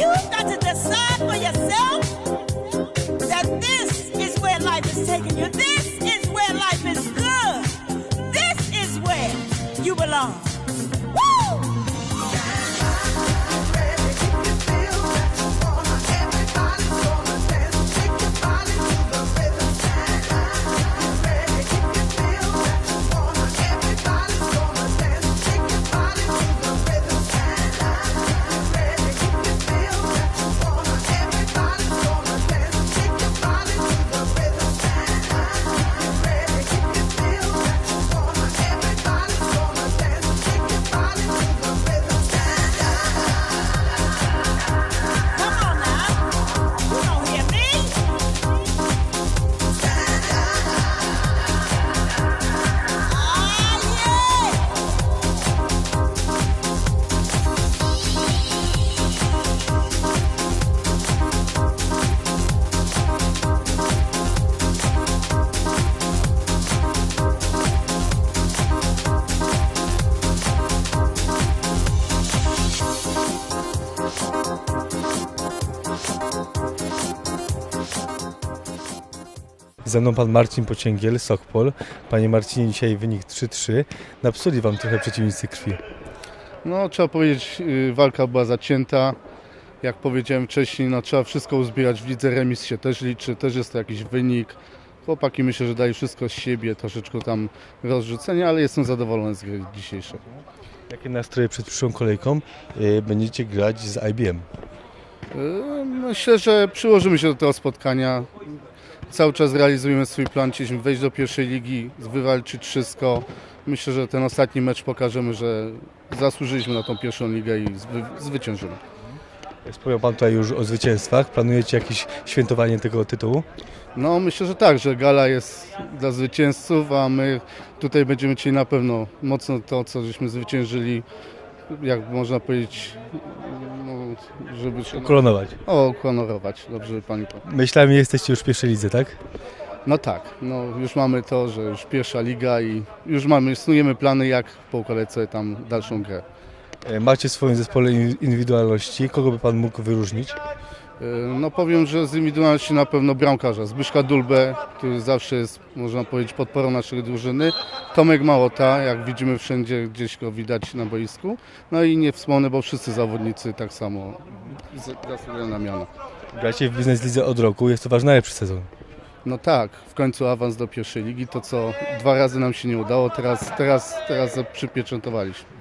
You got to Ze mną pan Marcin Pocięgiel, Sokpol. Panie Marcinie, dzisiaj wynik 3-3. Napsuli wam trochę przeciwnicy krwi. No, trzeba powiedzieć, y, walka była zacięta. Jak powiedziałem wcześniej, no, trzeba wszystko uzbierać w lidze. Remis się też liczy, też jest to jakiś wynik. Chłopaki myślę, że dają wszystko z siebie, troszeczkę tam rozrzucenia, ale jestem zadowolony z gry dzisiejszej. Jakie nastroje przed przyszłą kolejką? Yy, Będziecie grać z IBM. Y, Myślę, że przyłożymy się do tego spotkania. Cały czas realizujemy swój plan, chcieliśmy wejść do pierwszej ligi, wywalczyć wszystko. Myślę, że ten ostatni mecz pokażemy, że zasłużyliśmy na tą pierwszą ligę i zwy, zwyciężymy. Wspomniał pan tutaj już o zwycięstwach. Planujecie jakieś świętowanie tego tytułu? No myślę, że tak, że gala jest dla zwycięzców, a my tutaj będziemy chcieli na pewno mocno to, co żeśmy zwyciężyli, jak można powiedzieć, żeby się... Koronować. O, honorować, dobrze Pani powie. Myślałem, że jesteście już w pierwszej lidze, tak? No tak, no już mamy to, że już pierwsza liga i już mamy, snujemy plany, jak po kolejce tam dalszą grę. Yy, Macie w swoim zespole in- indywidualności. Kogo by pan mógł wyróżnić? Yy, No powiem, że z indywidualności na pewno bramkarza, Zbyszka Dulbę, który zawsze jest, można powiedzieć, podporą naszej drużyny. Tomek Małota, jak widzimy wszędzie, gdzieś go widać na boisku. No i nie wspomnę, bo wszyscy zawodnicy tak samo zasługują na miano. Gracie w biznes lidze od roku. Jest to wasz najlepszy sezon. No tak, w końcu awans do pierwszej ligi, to co dwa razy nam się nie udało, teraz, teraz, teraz przypieczętowaliśmy.